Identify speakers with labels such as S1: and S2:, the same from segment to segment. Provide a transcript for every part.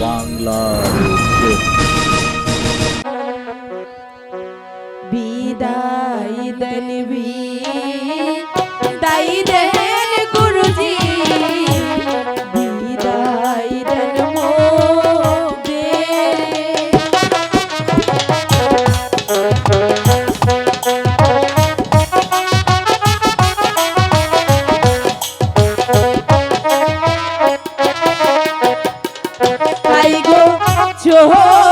S1: বাংলার উপরে।
S2: বিদায় দেন your home.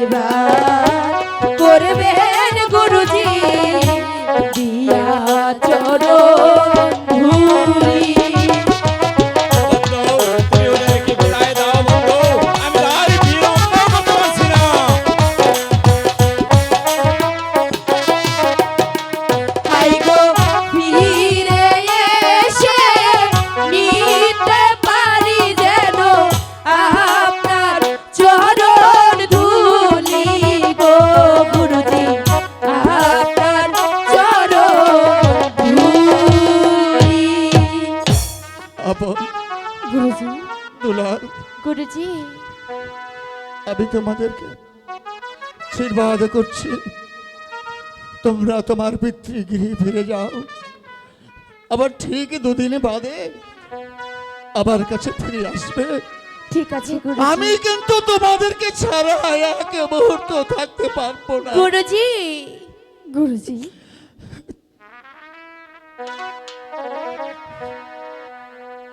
S2: আশীর্বাদ
S3: আপন
S2: গুরুজি।
S3: দুলাল
S2: গুরুজি।
S3: আমি তোমাদেরকে আশীর্বাদ করছি। তোমরা তোমার পিতৃগৃহে ফিরে যাও। আবার ঠিক দুদিন বাদে আমার কাছে ফিরে আসবে।
S2: ঠিক আছে
S3: আমি কিন্তু তোমাদেরকে ছাড়া এক মুহূর্ত থাকতে পারব না।
S2: গুরুজি। গুরুজি।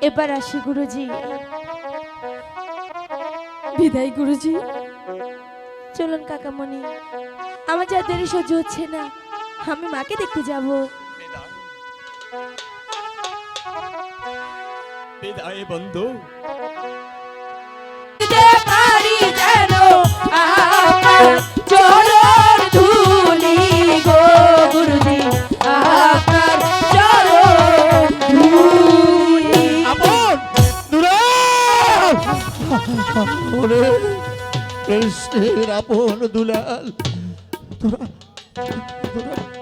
S2: এবার আসি গুরুজি। বিদায় গুরুজি। চলুন কাকামণি। আমার যা দেরি সহ্য হচ্ছে না। আমি মাকে দেখতে যাব।
S4: বিদায় বন্ধু।
S2: পারি যেন
S3: ওরে কৃষ্ণের আপন দুলাল। তোরা তোরা